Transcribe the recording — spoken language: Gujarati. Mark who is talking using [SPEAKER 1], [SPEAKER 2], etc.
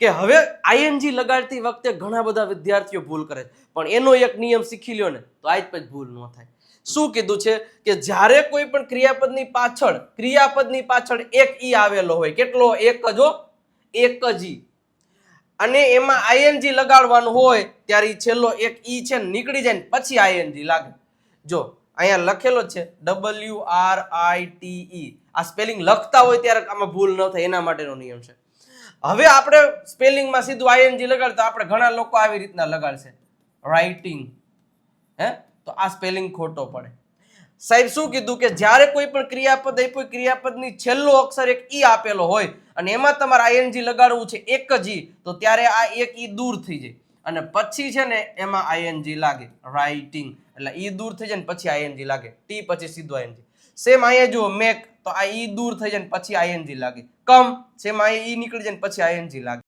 [SPEAKER 1] કે હવે આઈએનજી લગાડતી વખતે ઘણા બધા વિદ્યાર્થીઓ ભૂલ કરે પણ એનો એક નિયમ શીખી લ્યો ને, તો આજ પછી ભૂલ ન થાય. શું કીધું છે કે જ્યારે કોઈ પણ ક્રિયાપદની પાછળ ક્રિયાપદની પાછળ એક ઈ આવેલો હોય, કેટલો? એક જ હો, એક જ ઈ. અને એમાં આઈએનજી લગાડવાનું હોય, ત્યારે છેલ્લો એક ઈ છે નીકળી જાય ને પછી આઈએનજી લાગે. જો, અહીંયા લખેલો છે W R I T E આ સ્પેલિંગ લખતા હોય ત્યારે આમાં ભૂલ ન થાય, એના માટેનો નિયમ છે. હવે આપણે સ્પેલિંગમાં સીધું આઈએનજી લગાડતા આપણે ઘણા લોકો આવી રીતના લગાડશે. રાઇટિંગ હે? તો આ સ્પેલિંગ ખોટો પડે. સાહેબ, શું કીધું કે જ્યારે કોઈ પણ ક્રિયાપદ આપ્યું ક્રિયાપદની છેલ્લો અક્ષર એક ઈ આપેલો હોય અને એમાં તમારે આઈએનજી લગાડવું છે એક જ ઈ, તો ત્યારે આ એક ઈ દૂર થઈ જાય. અને પછી છે ને એમાં આઈએનજી લાગે. રાઇટિંગ એટલે ઈ દૂર થઈ જાય ને પછી આઈએનજી લાગે. ટી પછી સીધું આઈએનજી સેમ અહીંયા જુઓ મેક તો આ ઈ દૂર થઈ જાય પછી આઈએનજી લાગે. કમ અહીંયા ઈ નીકળી જાય પછી આઈએનજી લાગે.